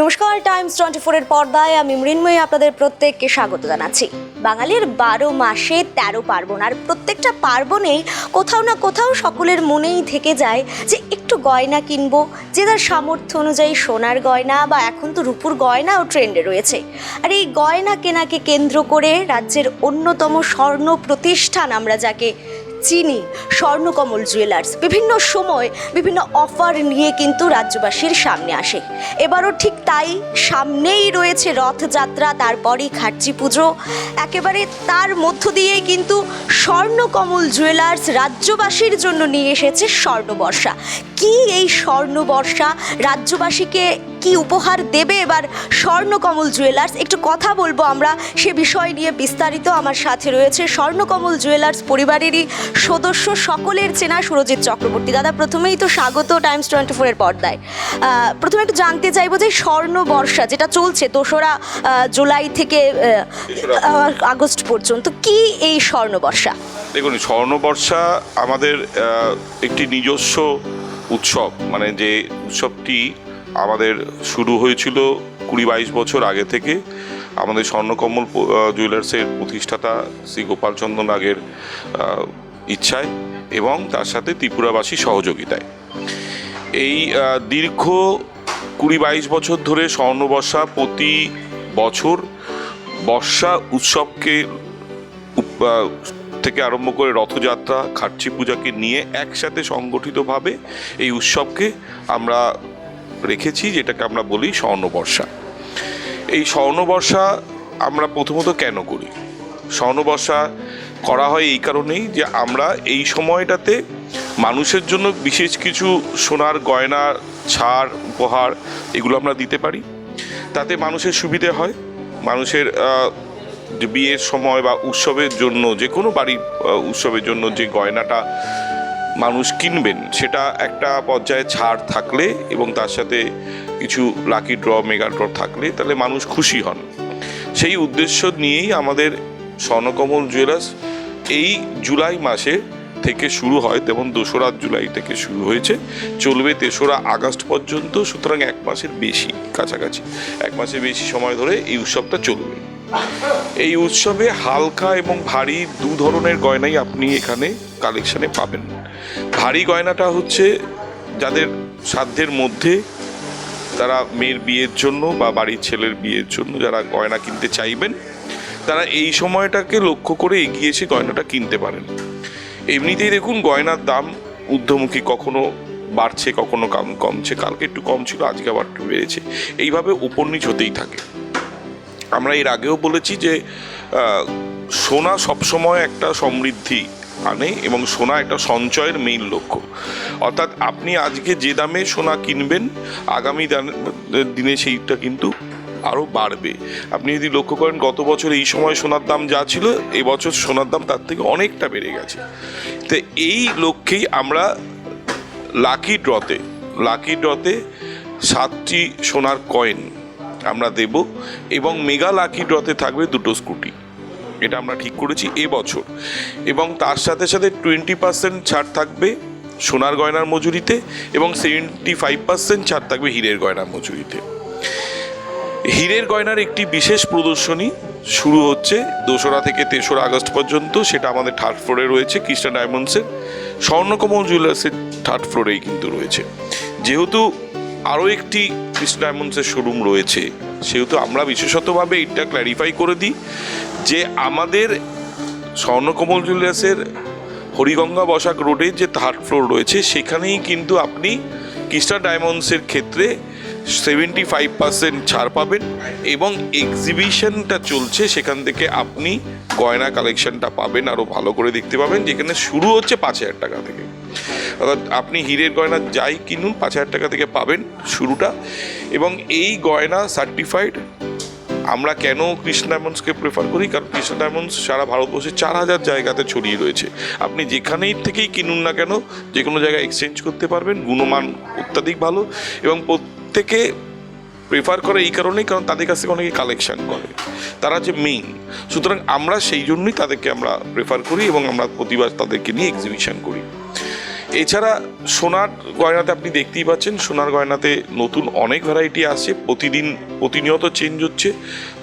নমস্কার Times twenty ফোরের পর্দায় আমি মৃন্ময়ী আপনাদের প্রত্যেককে স্বাগত জানাচ্ছি। বাঙালির বারো মাসে তেরো পার্বণ, আর প্রত্যেকটা পার্বণেই কোথাও না কোথাও সকলের মনেই থেকে যায় যে একটু গয়না কিনবো, যে তার সামর্থ্য অনুযায়ী সোনার গয়না, বা এখন তো রূপুর গয়নাও ট্রেন্ডে রয়েছে। আর এই গয়না কেনাকে কেন্দ্র করে রাজ্যের অন্যতম স্বর্ণ প্রতিষ্ঠান আমরা যাকে চিনি স্বর্ণকমল জুয়েলার্স বিভিন্ন সময় বিভিন্ন অফার নিয়ে কিন্তু রাজ্যবাসীর সামনে আসে। এবারও ঠিক তাই সামনেই রয়েছে রথযাত্রা, তারপরেই খাটচি পুজো। একেবারে তার মধ্য দিয়েই কিন্তু স্বর্ণকমল জুয়েলার্স রাজ্যবাসীর জন্য নিয়ে এসেছে স্বর্ণবর্ষা। কি এই স্বর্ণবর্ষা? রাজ্যবাসীকে কি উপহার দেবে? এবার স্বর্ণকমল জুয়েলার্স একটু কথা বলব আমরা। সে বিষয় নিয়ে বিস্তারিত আমার সাথে রয়েছে স্বর্ণকমল জুয়েলার্স পরিবারেরই সদস্য সকলের চেনা সুরজিৎ চক্রবর্তী। দাদা প্রথমেই তো স্বাগত টাইমস টোয়েন্টি ফোরের পর্দায়। প্রথমে একটু জানতে চাইব যে স্বর্ণ বর্ষা যেটা চলছে দোসরা জুলাই থেকে আগস্ট পর্যন্ত কি এই স্বর্ণ বর্ষা? দেখুন স্বর্ণবর্ষা আমাদের একটি নিজস্ব উৎসব। মানে যে উৎসবটি আমাদের শুরু হয়েছিল কুড়ি বাইশ বছর আগে থেকে। আমাদের স্বর্ণকমল জুয়েলার্সের প্রতিষ্ঠাতা শ্রী গোপালচন্দ্র নাগের ইচ্ছায় এবং তার সাথে ত্রিপুরাবাসী সহযোগিতায়। এই দীর্ঘ কুড়ি বাইশ বছর ধরে স্বর্ণবর্ষা প্রতি বছর বর্ষা উৎসবকে থেকে আরম্ভ করে রথযাত্রা খাটচি পূজাকে নিয়ে একসাথে সংগঠিতভাবে এই উৎসবকে আমরা রেখেছি, যেটাকে আমরা বলি স্বর্ণবর্ষা। এই স্বর্ণবর্ষা আমরা প্রথমত কেন করি? স্বর্ণবর্ষা করা হয় এই কারণেই যে আমরা এই সময়টাতে মানুষের জন্য বিশেষ কিছু সোনার গয়না, ছাড়, উপহার এগুলো আমরা দিতে পারি। তাতে মানুষের সুবিধে হয়। মানুষের বিয়ের সময় বা উৎসবের জন্য যে কোনো বাড়ির উৎসবের জন্য যে গয়নাটা মানুষ কিনবেন, সেটা একটা পর্যায়ে ছাড় থাকলে এবং তার সাথে কিছু লাকি ড্র মেগা ড্র থাকলে তাহলে মানুষ খুশি হন। সেই উদ্দেশ্য নিয়েই আমাদের স্বর্ণকমল জুয়েলার্স এই জুলাই মাসে থেকে শুরু হয় তেমন দোসরা জুলাই থেকে শুরু হয়েছে, চলবে তেসরা আগস্ট পর্যন্ত, সুতরাং এক মাসের বেশি কাছাকাছি। এক মাসের বেশি সময় ধরে এই উৎসবটা চলবে। এই উৎসবে হালকা এবং ভারী দু ধরনের গয়নাই আপনি এখানে কালেকশনে পাবেন। ভারী গয়নাটা হচ্ছে যাদের সাধ্যের মধ্যে তারা মেয়ের বিয়ের জন্য বা বাড়ির ছেলের বিয়ের জন্য যারা গয়না কিনতে চাইবেন, তারা এই সময়টাকে লক্ষ্য করে এগিয়ে এসে গয়নাটা কিনতে পারেন। এমনিতেই দেখুন, গয়নার দাম ঊর্ধ্বমুখী, কখনো বাড়ছে, কখনো কম, কমছে। কালকে একটু কম ছিল, আজকে আবার একটু বেড়েছে। এইভাবে উপর নিচ হতেই থাকে। আমরা এর আগেও বলেছি যে সোনা সবসময় একটা সমৃদ্ধি আনে এবং সোনা একটা সঞ্চয়ের মেইন লক্ষ্য। অর্থাৎ আপনি আজকে যে দামে সোনা কিনবেন, আগামী দিনে সেইটা কিন্তু আরও বাড়বে। আপনি যদি লক্ষ্য করেন, গত বছর এই সময় সোনার দাম যা ছিল এবছর সোনার দাম তার থেকে অনেকটা বেড়ে গেছে। তো এই লক্ষ্যেই আমরা লাকি ড্রতে লাকি ড্রতে সাতটি সোনার কয়েন আমরা দেব এবং মেগা লাকি ড্রতে থাকবে দুটো স্কুটি। এটা আমরা ঠিক করেছি এবছর। এবং তার সাথে সাথে টোয়েন্টি পার্সেন্ট ছাড় থাকবে সোনার গয়নার মজুরিতে এবং সেভেন্টি ফাইভ পার্সেন্ট ছাড় থাকবে হীরের গয়নার মজুরিতে। হীরের গয়নার একটি বিশেষ প্রদর্শনী শুরু হচ্ছে দোসরা থেকে তেসরা আগস্ট পর্যন্ত, সেটা আমাদের থার্ড ফ্লোরে রয়েছে, কৃষ্ণা ডায়মন্ডসের। স্বর্ণকমল জুয়েলার্সের থার্ড ফ্লোরেই কিন্তু রয়েছে। যেহেতু আরও একটি কৃষ্ণ ডায়মন্ডসের শোরুম রয়েছে। সেহেতু আমরা বিশেষতভাবে এটা ক্ল্যারিফাই করে দিই যে আমাদের স্বর্ণকমল জুয়েলার্সের হরিগঙ্গা বসাক রোডে যে থার্ড ফ্লোর রয়েছে, সেখানেই কিন্তু আপনি কৃষ্ণা ডায়মন্ডসের ক্ষেত্রে সেভেন্টি ফাইভ পার্সেন্ট ছাড় পাবেন এবং এক্সিবিশনটা চলছে, সেখান থেকে আপনি গয়না কালেকশনটা পাবেন, আরও ভালো করে দেখতে পাবেন, যেখানে শুরু হচ্ছে পাঁচ হাজার টাকা থেকে। অর্থাৎ আপনি হীরের গয়না যাই কিনুন, পাঁচ হাজার টাকা থেকে পাবেন শুরুটা। এবং এই গয়না সার্টিফাইড আমরা কেন কৃষ্ণ ডায়মন্ডসকে প্রেফার করি? কারণ কৃষ্ণ ডায়মন্ডস সারা ভারতবর্ষে চার হাজার জায়গাতে ছড়িয়ে রয়েছে। আপনি যেখানেই থেকেই কিনুন না কেন যে কোনো জায়গায় এক্সচেঞ্জ করতে পারবেন, গুণমান অত্যাধিক ভালো। এবং প্রত্যেকে প্রেফার করে এই কারণেই, কারণ তাদের কাছ থেকে অনেকে কালেকশান করে। তারা যে মেইন সুতরাং আমরা সেই জন্যই তাদেরকে আমরা প্রেফার করি এবং আমরা প্রতিবার তাদেরকে নিয়ে এক্সিবিশন করি। এছাড়া সোনার গয়নাতে আপনি দেখতেই পাচ্ছেন, সোনার গয়নাতে নতুন অনেক ভ্যারাইটি আসছে। প্রতিদিন প্রতিনিয়ত চেঞ্জ হচ্ছে।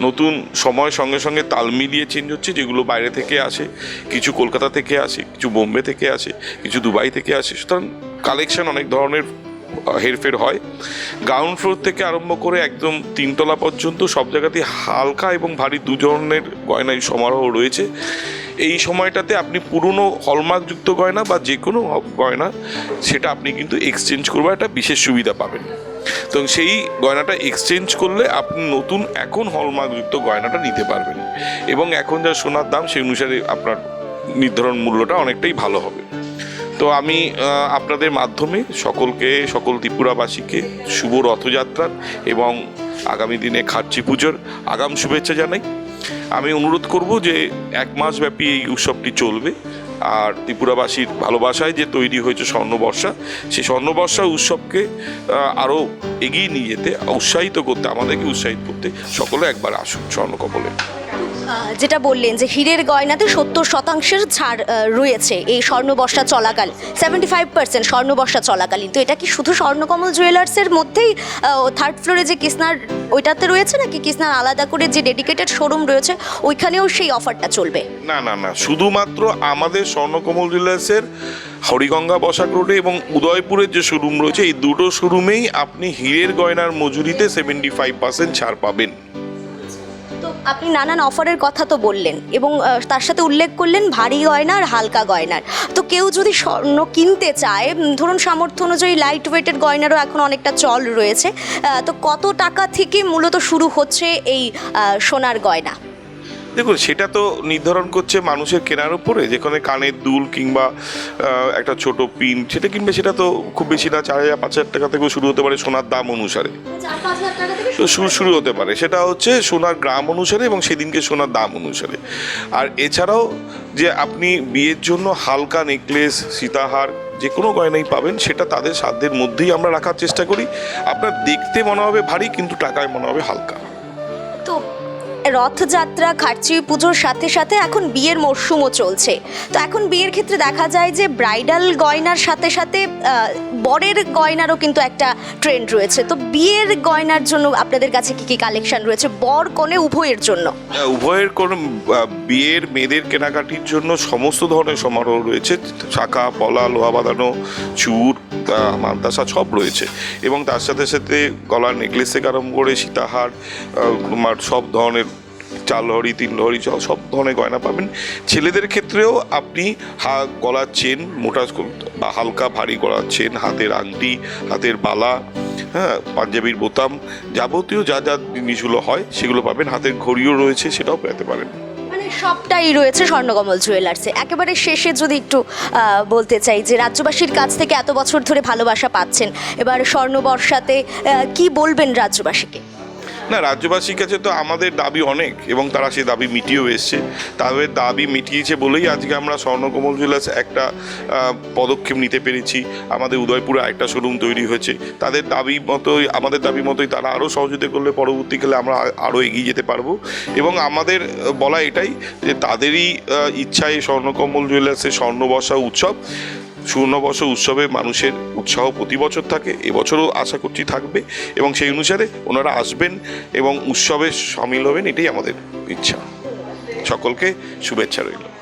নতুন সময় সঙ্গে সঙ্গে তাল মিলিয়ে চেঞ্জ হচ্ছে, যেগুলো বাইরে থেকে আসে। কিছু কলকাতা থেকে আসে, কিছু বোম্বে থেকে আসে, কিছু দুবাই থেকে আসে। সুতরাং কালেকশন অনেক ধরনের হেরফের হয়। গ্রাউন্ড ফ্লোর থেকে আরম্ভ করে একদম তিনতলা পর্যন্ত সব জায়গাতেই হালকা এবং ভারী দু ধরনের গয়নার সমারোহ রয়েছে। এই সময়টাতে আপনি পুরনো হলমার্কযুক্ত গয়না বা যে কোনো গয়না, সেটা আপনি কিন্তু এক্সচেঞ্জ করবার একটা বিশেষ সুবিধা পাবেন। তো সেই গয়নাটা এক্সচেঞ্জ করলে আপনি নতুন এখন হলমার্কযুক্ত গয়নাটা নিতে পারবেন। এবং এখন যা সোনার দাম, সেই অনুসারে আপনার নির্ধারণ মূল্যটা অনেকটাই ভালো হবে। তো আমি আপনাদের মাধ্যমে সকলকে সকল ত্রিপুরাবাসীকে শুভ রথযাত্রার এবং আগামী দিনে খার্চি পুজোর আগাম শুভেচ্ছা জানাই। আমি অনুরোধ করব যে এক মাস ব্যাপী এই উৎসবটি চলবে। আর ত্রিপুরাবাসীর ভালোবাসায় যে তৈরি হয়েছে স্বর্ণবর্ষা সেই স্বর্ণবর্ষা উৎসবকে আরও এগিয়ে নিয়ে যেতে উৎসাহিত করতে আমাদেরকে উৎসাহিত করতে সকলে একবার আসুন স্বর্ণকমলে। আহ, যেটা বললেন যে হীরের গয়নাতে সত্তর শতাংশের ছাড় রয়েছে এই স্বর্ণবর্ষা চলাকালীন সেভেন্টি ফাইভ পার্সেন্ট স্বর্ণবর্ষা চলাকালীন। তো এটা কি শুধু স্বর্ণকমল জুয়েলার্সের মধ্যেই থার্ড ফ্লোরে যে কৃষ্ণার ওইটাতে রয়েছে নাকি কৃষ্ণার আলাদা করে যে ডেডিকেটেড শোরুম রয়েছে, ওইখানেও সেই অফারটা চলবে? না না না, শুধুমাত্র আমাদের স্বর্ণকমল জুয়েলার্সের হরিগঙ্গা বসাক রোডে এবং উদয়পুরের যে শোরুম রয়েছে, এই দুটো শোরুমেই আপনি হীরের গয়নার মজুরিতে সেভেন্টি ফাইভ পার্সেন্ট ছাড় পাবেন। আপনি নানান অফারের কথা তো বললেন এবং তার সাথে উল্লেখ করলেন ভারী গয়না আর হালকা গয়নার তো কেউ যদি স্বর্ণ কিনতে চায় ধরুন সামর্থ্য অনুযায়ী লাইট ওয়েটের গয়নারও এখন অনেকটা চল রয়েছে। তো কত টাকা থেকে মূলত শুরু হচ্ছে এই সোনার গয়না? দেখুন সেটা তো নির্ধারণ করছে মানুষের কেনার উপরে যেখানে কানের দুল কিংবা একটা ছোট পিন সেটা কিনবে সেটা তো খুব বেশি না চার হাজার পাঁচ হাজার টাকা থেকেও শুরু হতে পারে সোনার দাম অনুসারে। তো শুরু শুরু হতে পারে। সেটা হচ্ছে সোনার গ্রাম অনুসারে এবং সেদিনকে সোনার দাম অনুসারে। আর এছাড়াও যে আপনি বিয়ের জন্য হালকা নেকলেস সীতাহার যে কোনো গয়নাই পাবেন সেটা তাদের সাধ্যের মধ্যেই আমরা রাখার চেষ্টা করি। আপনার দেখতে মনে হবে ভারী কিন্তু টাকায় মনে হবে হালকা। তো রথযাত্রা খার্চি পুজোর সাথে সাথে এখন বিয়ের মরশুমও চলছে। তো এখন বিয়ের ক্ষেত্রে দেখা যায় যে ব্রাইডাল গয়নার সাথে সাথে বরের গয়নারও কিন্তু একটা ট্রেন্ড রয়েছে। তো বিয়ের গয়নার জন্য আপনাদের কাছে কি কি কালেকশন রয়েছে? বর কনে উভয়ের জন্য। উভয়ের কোনো বিয়ের মেয়েদের কেনাকাটির জন্য সমস্ত ধরনের সমারোহ রয়েছে। শাখা, পলা, লোহা বাঁধানো, চুর মান্তাসা সব রয়েছে। এবং তার সাথে সাথে গলার নেকলেস থেকে আরম্ভ করে সীতাহার তোমার সব ধরনের চার লহরি তিন লহরি সব সব ধরনের গয়না পাবেন। ছেলেদের ক্ষেত্রেও আপনি হা, গলার চেন, মোটা হালকা ভারী গলার চেন, হাতের আংটি, হাতের বালা হ্যাঁ পাঞ্জাবির বোতাম যাবতীয় যা যা জিনিসগুলো হয় সেগুলো পাবেন। হাতের ঘড়িও রয়েছে, সেটাও পেতে পারেন। মানে সবটাই রয়েছে স্বর্ণকমল জুয়েলার্সে একেবারে শেষে যদি একটু বলতে চাই যে রাজ্যবাসীর কাছ থেকে এত বছর ধরে ভালোবাসা পাচ্ছেন, এবার স্বর্ণবর্ষাতে কি বলবেন রাজ্যবাসীকে? না, রাজ্যবাসীর কাছে তো আমাদের দাবি অনেক এবং তারা সেই দাবি মিটিয়েও এসছে। তাদের দাবি মিটিয়েছে বলেই আজকে আমরা স্বর্ণকমল জুয়েলার্স একটা পদক্ষেপ নিতে পেরেছি। আমাদের উদয়পুরে একটা শোরুম তৈরি হয়েছে। তাদের দাবি মতোই, আমাদের দাবি মতোই তারা আরও সহযোগিতা করলে পরবর্তীকালে আমরা আরও এগিয়ে যেতে পারব। এবং আমাদের বলা এটাই যে তাদেরই ইচ্ছায় স্বর্ণকমল জুয়েলার্সের স্বর্ণবর্ষা উৎসব স্বর্ণবর্ষ উৎসবে মানুষের উৎসাহ প্রতি বছর থাকে, এবছরও আশা করছি থাকবে এবং সেই অনুসারে ওনারা আসবেন এবং উৎসবে সামিল হবেন, এটাই আমাদের ইচ্ছা। সকলকে শুভেচ্ছা রইল।